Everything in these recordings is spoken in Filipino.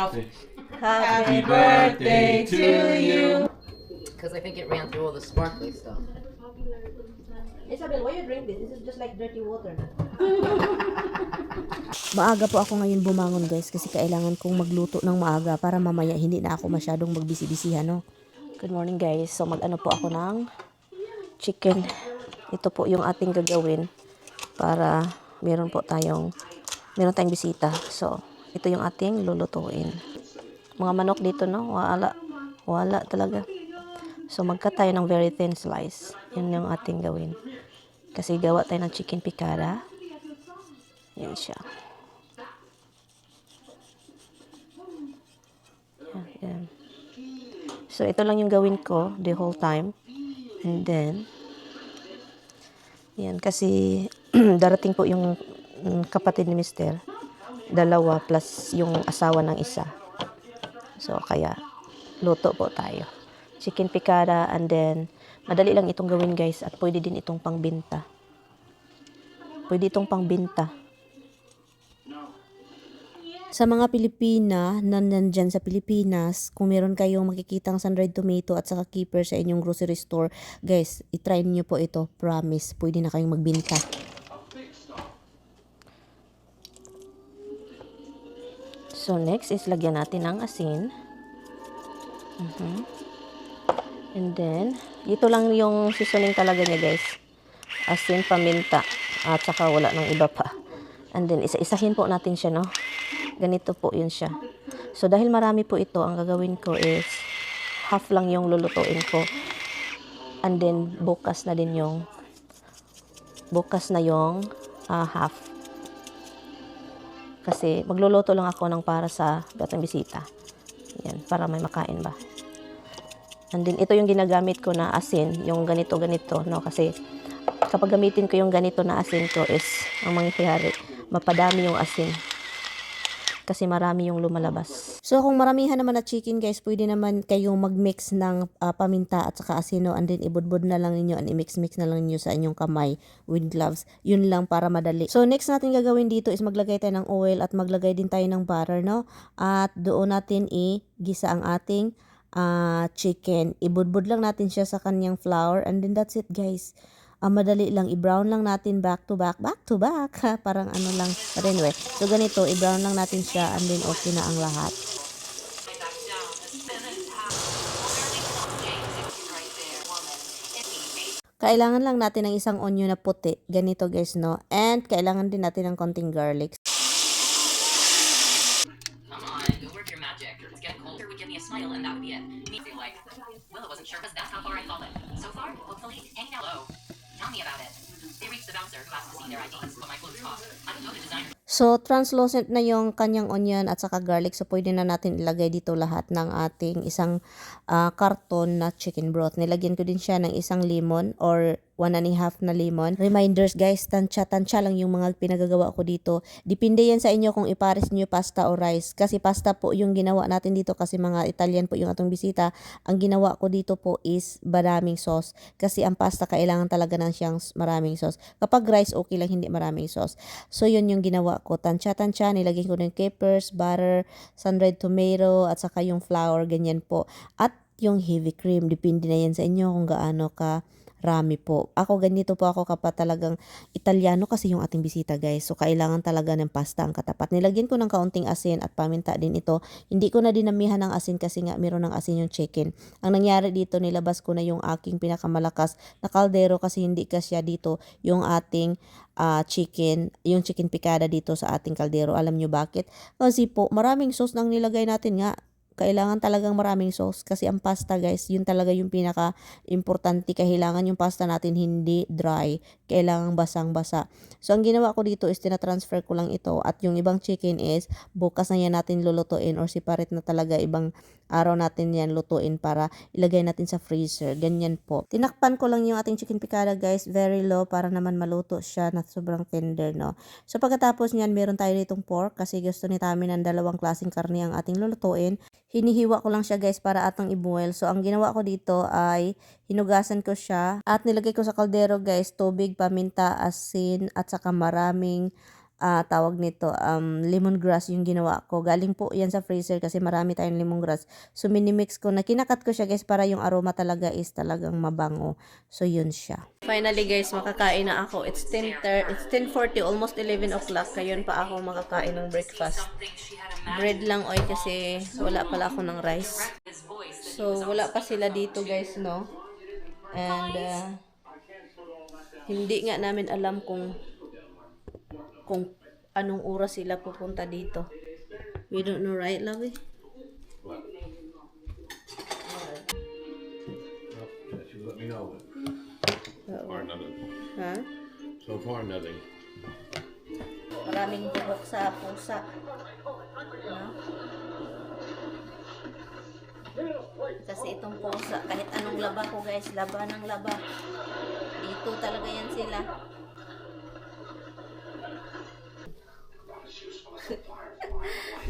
off. Happy birthday to you. Because I think it ran through all the sparkly stuff. Isabel, why you drink this? This is just like dirty water. Maaga po ako ngayon bumangon guys kasi kailangan kong magluto ng maaga para mamaya hindi na ako masyadong magbisi-bisihan no. Good morning guys. So mag-ano po ako ng chicken. Ito po yung ating gagawin para meron po tayong meron tayong bisita. So ito yung ating lulutuin. Mga manok dito no, wala wala talaga. So magka tayo ng very thin slice. Yun yung ating gawin. Kasi gawa tayo ng chicken piccata. Yan siya. Yan. So, ito lang yung gawin ko the whole time. And then, yan, kasi darating po yung kapatid ni Mister. Dalawa plus yung asawa ng isa. So, kaya, luto po tayo. Chicken piccata and then, madali lang itong gawin guys at pwede din itong pangbinta. Pwede itong pangbinta. Sa mga Pilipina na nandyan sa Pilipinas, kung meron kayong makikitang sun-dried tomato at saka keeper sa inyong grocery store, guys, itry niyo po ito. Promise, pwede na kayong magbinta. So, next is lagyan natin ng asin. Mhm. And then, ito lang yung seasoning talaga niya, guys. Asin, paminta, at saka wala nang iba pa. And then, isa-isahin po natin siya, no? Ganito po yun siya. So, dahil marami po ito, ang gagawin ko is half lang yung lulutuin ko. And then, bukas na din yung bukas na yung ah, half. Kasi, magluluto lang ako ng para sa batang bisita. Yan, para may makain ba. And then, ito yung ginagamit ko na asin, yung ganito-ganito, no? Kasi, kapag gamitin ko yung ganito na asin ko is, ang mangyayari, mapadami yung asin. Kasi marami yung lumalabas. So, kung maramihan naman na chicken, guys, pwede naman kayong mag-mix ng ah, paminta at saka asino and then ibudbud na lang ninyo and i-mix-mix na lang ninyo sa inyong kamay with gloves. Yun lang para madali. So, next natin gagawin dito is maglagay tayo ng oil at maglagay din tayo ng butter, no? At doon natin i-gisa ang ating ah, chicken. Ibudbud lang natin siya sa kanyang flour and then that's it, guys. Ah, madali lang, i-brown lang natin back to back, back to back, ha? parang ano lang, but anyway, so ganito, i-brown lang natin siya and then okay na ang lahat. Kailangan lang natin ng isang onion na puti, ganito guys, no? And kailangan din natin ng konting garlic. Tell me about it. They reached the bouncer who asked to see their IDs, but my clothes cost. I don't know the designer. So, translucent na yung kanyang onion at saka garlic. So, pwede na natin ilagay dito lahat ng ating isang ah, karton na chicken broth. Nilagyan ko din siya ng isang lemon or one and a half na lemon. Reminders guys, tansya-tansya lang yung mga pinagagawa ko dito. Depende yan sa inyo kung ipares nyo pasta o rice. Kasi pasta po yung ginawa natin dito kasi mga Italian po yung atong bisita. Ang ginawa ko dito po is maraming sauce. Kasi ang pasta kailangan talaga ng siyang maraming sauce. Kapag rice, okay lang hindi maraming sauce. So, yun yung ginawa ko. Tansya-tansya, nilagay ko ng capers, butter, sun-dried tomato, at saka yung flour, ganyan po. At yung heavy cream, depende na yan sa inyo kung gaano ka rami po. Ako ganito po ako kapag talagang Italiano kasi yung ating bisita guys. So kailangan talaga ng pasta ang katapat. Nilagyan ko ng kaunting asin at paminta din ito. Hindi ko na dinamihan ng asin kasi nga meron ng asin yung chicken. Ang nangyari dito nilabas ko na yung aking pinakamalakas na kaldero kasi hindi kasya dito yung ating ah, chicken, yung chicken picada dito sa ating kaldero. Alam nyo bakit? Kasi po maraming sauce nang nilagay natin nga kailangan talagang maraming sauce kasi ang pasta guys, yun talaga yung pinaka importante. Kailangan yung pasta natin hindi dry. Kailangan basang-basa. So, ang ginawa ko dito is tinatransfer ko lang ito at yung ibang chicken is bukas na yan natin lulutuin or separate na talaga ibang araw natin yan lutuin para ilagay natin sa freezer. Ganyan po. Tinakpan ko lang yung ating chicken picada guys, very low para naman maluto siya na sobrang tender, no? So, pagkatapos niyan, meron tayo ditong pork kasi gusto ni Tami ng dalawang klaseng karne ang ating lulutuin. Hinihiwa ko lang siya guys para atong i-boil. So, ang ginawa ko dito ay hinugasan ko siya at nilagay ko sa kaldero guys, tubig, paminta, asin at saka maraming ah, tawag nito, um, lemongrass yung ginawa ko. Galing po yan sa freezer kasi marami tayong lemongrass. So, minimix ko na. Kinakat ko siya guys para yung aroma talaga is talagang mabango. So, yun siya. Finally guys, makakain na ako. It's 10, it's 10.40, almost 11 o'clock. Kayon pa ako makakain ng breakfast. Bread lang oy kasi wala pala ako ng rice. So, wala pa sila dito guys, no? And, uh, hindi nga namin alam kung kung anong oras sila pupunta dito. We don't know, right, Lovey? She let me know. Oo. Far nothing. Ha? So far nothing. Maraming buhok sa pusa. No? Kasi itong pusa, kahit anong laba ko guys, laba ng laba. Dito talaga yan sila.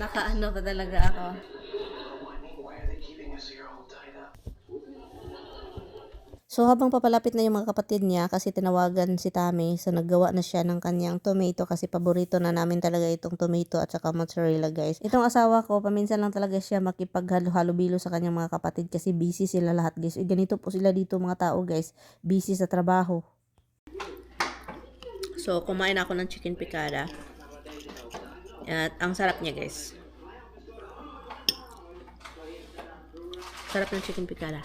Nakaano pa talaga ako. So habang papalapit na yung mga kapatid niya kasi tinawagan si Tami so naggawa na siya ng kanyang tomato kasi paborito na namin talaga itong tomato at saka mozzarella guys. Itong asawa ko paminsan lang talaga siya makipaghalo-halo-bilo sa kanyang mga kapatid kasi busy sila lahat guys. E, ganito po sila dito mga tao guys, busy sa trabaho. So kumain ako ng chicken picada. At ang sarap niya guys. Sarap ng chicken picada.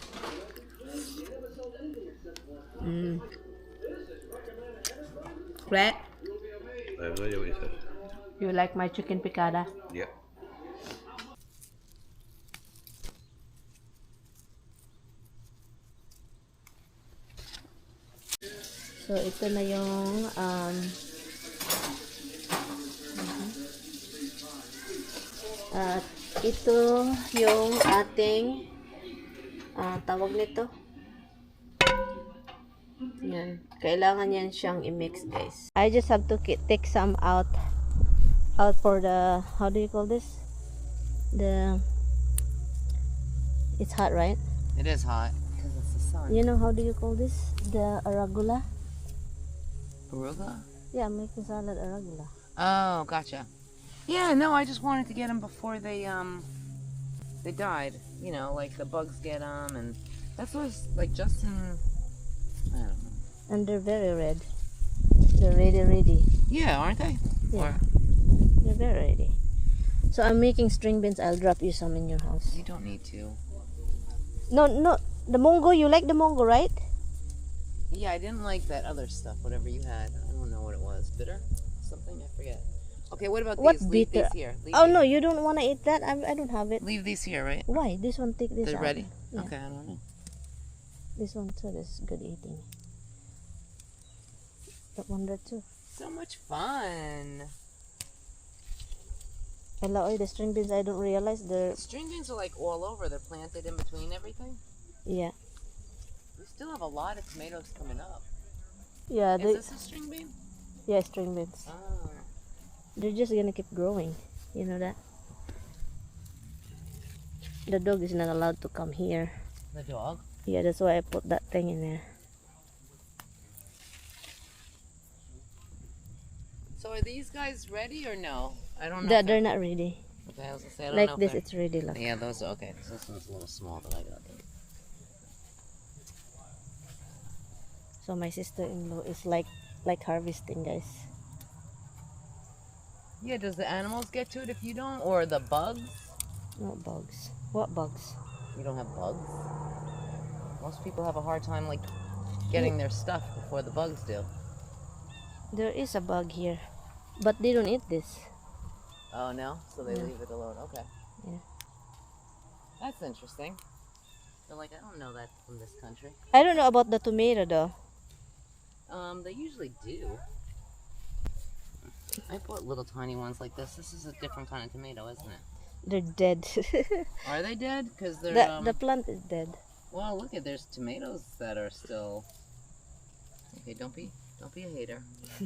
Mm. Right? I have no idea what you said. You like my chicken picada? Yeah. So, ito na yung um, at ito yung ating ah, tawag nito. Yan. Kailangan yan siyang i-mix, guys. I just have to take some out out for the how do you call this? The it's hot, right? It is hot because it's the sun. You know how do you call this? The arugula? Arugula? Yeah, making salad arugula. Oh, gotcha. Yeah, no, I just wanted to get them before they um they died. You know, like the bugs get them, and that's what was, like Justin. I don't know. And they're very red. They're ready, ready. Yeah, aren't they? Yeah. Or They're very ready. So I'm making string beans. I'll drop you some in your house. you don't need to. No, no. The mongo, you like the mongo, right? Yeah, I didn't like that other stuff. Whatever you had, I don't know what it was. Bitter, something I forget. Okay, what about What these? Leave bitter? these here. Leave Oh these- no, you don't want to eat that? I, I don't have it. Leave these here, right? Why? This one, take this They're out. ready. Yeah. Okay, I don't know. This one too. This is good eating. That one there too. So much fun. Ella, oy, the string beans. I don't realize they're String beans are like all over. They're planted in between everything. yeah, We still have a lot of tomatoes coming up. yeah. Is They, this a string bean? yeah, string beans. Oh. They're just gonna keep growing. You know that? The dog is not allowed to come here. The dog? Yeah, that's why I put that thing in there. So are these guys ready or no? I don't know. They're, they're not ready. Okay, I was gonna say, I don't know Like if this, it's ready. Look. Yeah, those are okay. This one's a little small that I got. So my sister-in-law is like like harvesting, guys. Yeah, does the animals get to it if you don't? Or the bugs? Not bugs. What bugs? You don't have bugs? Most people have a hard time like getting their stuff before the bugs do. There is a bug here, but they don't eat this. Oh no? So they Yeah. leave it alone. Okay. Yeah. That's interesting. They're like, I don't know that from this country. I don't know about the tomato though. Um, they usually do. I bought little tiny ones like this. This is a different kind of tomato, isn't it? They're dead. Are they dead? Because they're the um, the plant is dead. well. Look at there's tomatoes that are still. Okay, don't be don't be a hater.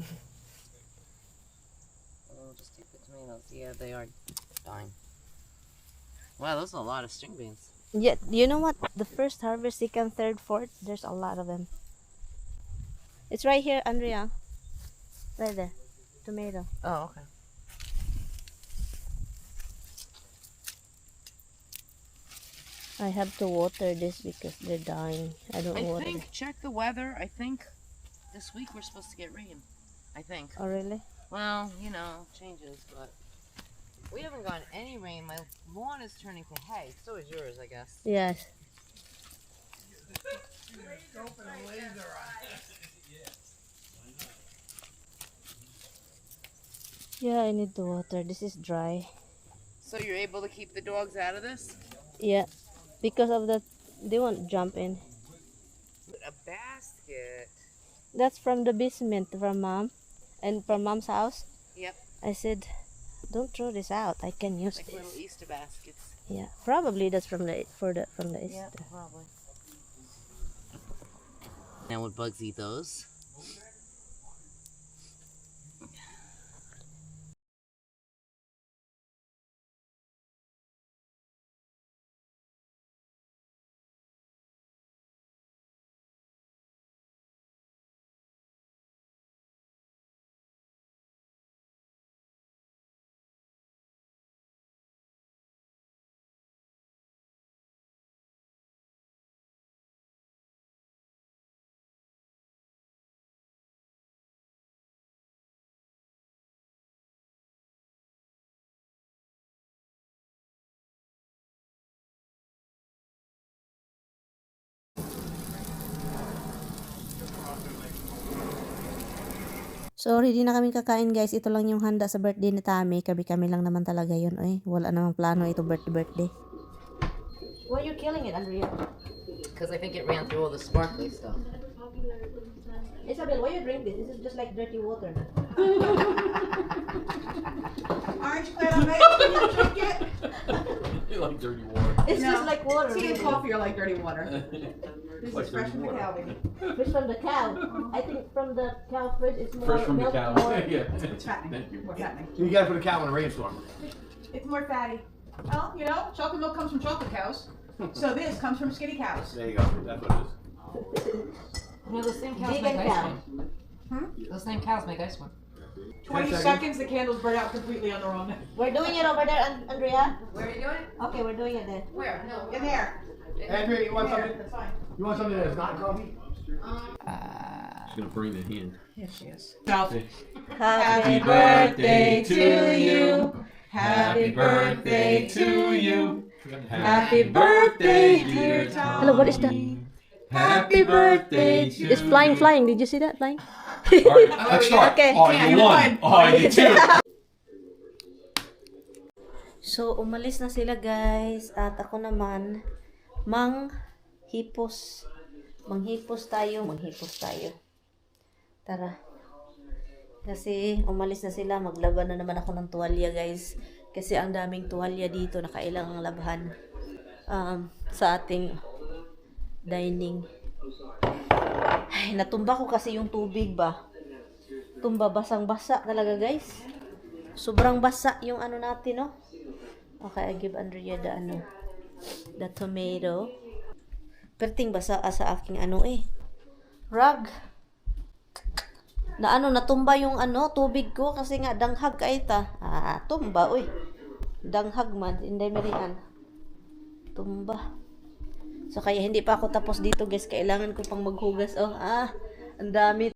oh, just take the tomatoes. Yeah, they are dying. Wow, those are a lot of string beans. Yeah, you know what? The first harvest, second, third, fourth, there's a lot of them. It's right here, Andrea. Right there. Tomato. Oh, okay. I have to water this because they're dying. I don't I water think them. check the weather. I think this week we're supposed to get rain. I think. Oh, really? Well, you know, changes, but we haven't gotten any rain. My lawn is turning to hay. So is yours, I guess. Yes. Yeah, I need the water. This is dry. So you're able to keep the dogs out of this? Yeah, because of that, they won't jump in. A basket. That's from the basement from mom, and from mom's house. Yep, I said, don't throw this out. I can use like this. little Easter baskets. Yeah, probably that's from the for the from the Easter. Yeah, probably. Now would bugs eat those? So, ready na kami kakain guys. Ito lang yung handa sa birthday ni Tami. Kami-kami lang naman talaga yun. Oy, wala namang plano ito birthday-birthday. Why are you killing it, Andrea? Because I think it ran through all the sparkly stuff. Isabel, why you drink this? This is just like dirty water. Aren't you glad I made it? Can you drink it? You like dirty water. It's No. just like water. Tea and really. coffee are like dirty water. This Like is fresh dirty from the water. cow, baby. Fish from the cow. Uh-huh. I think from the cow fridge it's more Fresh from the milk cow. more- yeah. It's fattening. Thank you. More fattening. You gotta put a cow in a rainstorm. It's more fatty. Well, you know, chocolate milk comes from chocolate cows. So this comes from skinny cows. There you go. That's what it is. No, those same cows Vegan make ice cow. cream. Hmm? Those same cows make ice cream. 20 seconds. seconds, the candles burn out completely on their own. We're doing it over there, An- Andrea. Where are you doing? It? Okay, we're doing it there. Where? No. In there. Andrea, you want There. something? That's fine. You want something that's not coffee? Um, She's gonna bring it in. Yes, she is. Happy birthday to you. Happy birthday to you. Happy birthday, dear Hello, what is that? Happy birthday to It's flying, flying. Did you see that flying? Alright, let's start. Okay. Oh, Yeah. Oh, I did too. So, umalis na sila guys. At ako naman, mang hipos. Manghipos tayo, manghipos tayo. Tara. Kasi umalis na sila, maglaban na naman ako ng tuwalya guys. Kasi ang daming tuwalya dito na kailangang labhan um, sa ating dining. Ay, natumba ko kasi yung tubig ba. Tumba basang-basa talaga guys. Sobrang basa yung ano natin, no? Okay, I give Andrea the ano, the tomato. Perting basa ah, sa aking ano eh. Rug. Na ano, natumba yung ano, tubig ko kasi nga danghag ka ita. Ah, tumba, uy. Danghag man, hindi marian. Tumba. So, kaya hindi pa ako tapos dito, guys. Kailangan ko pang maghugas. Oh, ah, ang dami